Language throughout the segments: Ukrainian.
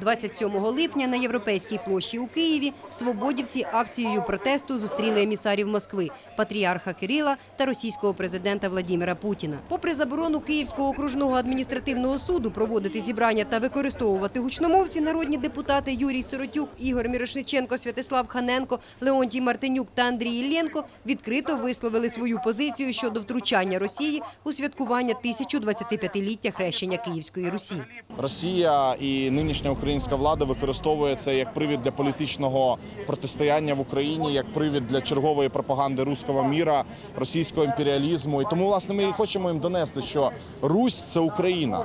27 липня на Європейській площі у Києві свободівці акцією протесту зустріли емісарів Москви, патріарха Кирила та російського президента Владіміра Путіна. Попри заборону Київського окружного адміністративного суду проводити зібрання та використовувати гучномовці, народні депутати Юрій Сиротюк, Ігор Мірошниченко, Святослав Ханенко, Леонтій Мартинюк та Андрій Іллєнко відкрито висловили свою позицію щодо втручання Росії у святкування 1025-ліття хрещення Київської Русі. Росія і нинішня українська влада використовує це як привід для політичного протистояння в Україні, як привід для чергової пропаганди руського міра, російського імперіалізму. І тому, власне, ми і хочемо їм донести, що Русь це Україна.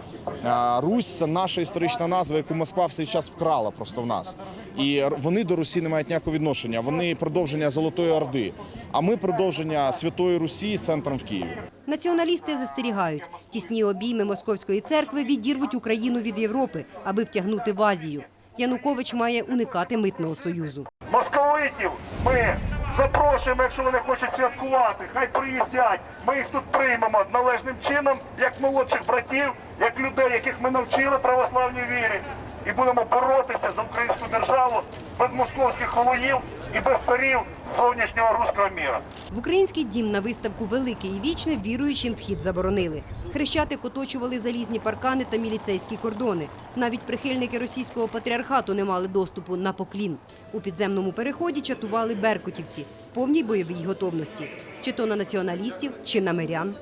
Русь це наша історична назва, яку Москва в свій час вкрала просто в нас. І вони до Русі не мають ніякого відношення. Вони продовження Золотої Орди. А ми продовження Святої Русі центром в Києві. Націоналісти застерігають, тісні обійми московської церкви відірвуть Україну від Європи, аби втягнути в Азію. Янукович має уникати митного союзу. Московитів ми запрошуємо, якщо вони хочуть святкувати. Хай приїздять. Ми їх тут приймемо належним чином, як молодших братів, як людей, яких ми навчили православній вірі. І будемо боротися за українську державу без московських холоїв і без царів зовнішнього руського міра. В український дім на виставку Велике і вічне віруючим вхід заборонили. Хрещатик оточували залізні паркани та міліцейські кордони. Навіть прихильники російського патріархату не мали доступу на поклін. У підземному переході чатували беркутівці повній бойовій готовності. Чи то на націоналістів, чи на мирян.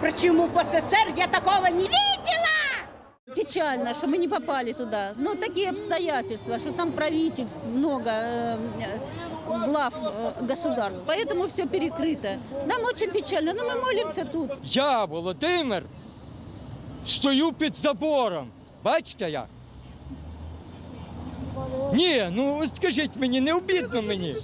Почему в СССР я такого не видела? Печально, что мы не попали туда. Но такие обстоятельства, что там правительств много, э, э, глав э, государств. Поэтому все перекрыто. Нам очень печально, но мы молимся тут. Я, Володимир, стою під забором. Бачите як? Ні, ну от скажіть мені, не обідно мені.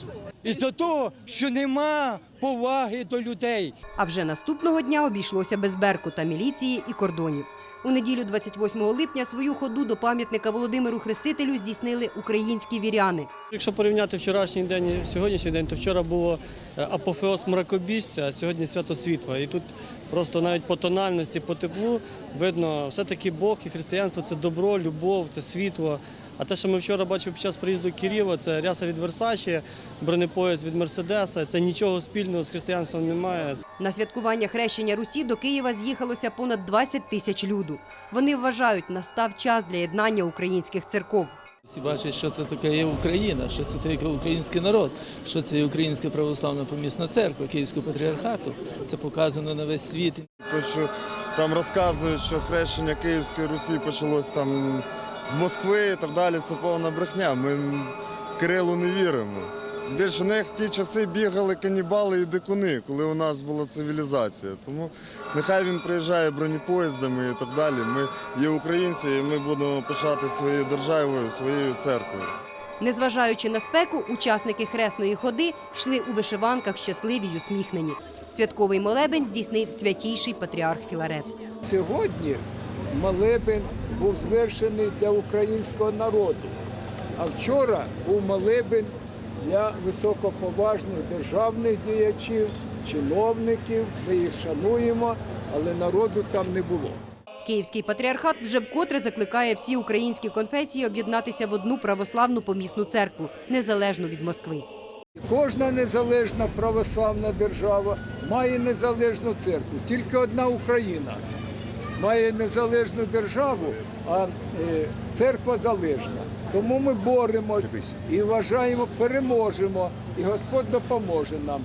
Із-за того, що нема поваги до людей. А вже наступного дня обійшлося без беркута, міліції і кордонів. У неділю 28 липня свою ходу до пам'ятника Володимиру Хрестителю здійснили українські віряни. Якщо порівняти вчорашній день і сьогоднішній день, то вчора було е, апофеоз мракобісця, а сьогодні свято світла. І тут просто навіть по тональності, по теплу видно, все-таки Бог і християнство це добро, любов, це світло. А те, що ми вчора бачили під час приїзду Кирила, це ряса від Версачі, бронепоїзд від Мерседеса. Це нічого спільного з християнством немає. На святкування хрещення Русі до Києва з'їхалося понад 20 тисяч люду. Вони вважають, настав час для єднання українських церков. Всі бачать, що це таке є Україна, що це таке український народ, що це є Українська православна помісна церква Київського патріархату. Це показано на весь світ. То, що там розказують, що хрещення Київської Русі почалось там з Москви і так далі, це повна брехня. Ми Кирилу не віримо. Більше в них в ті часи бігали канібали і дикуни, коли у нас була цивілізація. Тому нехай він приїжджає бронепоїздами і так далі. Ми є українці, і ми будемо пишати своєю державою, своєю церквою. Незважаючи на спеку, учасники хресної ходи йшли у вишиванках щасливі й усміхнені. Святковий молебень здійснив святійший патріарх Філарет. Сьогодні молебень був звершений для українського народу, а вчора був молебень для високоповажних державних діячів, чиновників. Ми їх шануємо, але народу там не було. Київський патріархат вже вкотре закликає всі українські конфесії об'єднатися в одну православну помісну церкву, незалежну від Москви. Кожна незалежна православна держава має незалежну церкву. Тільки одна Україна має незалежну державу, а е, церква залежна. Тому ми боремось і вважаємо, переможемо, і Господь допоможе нам.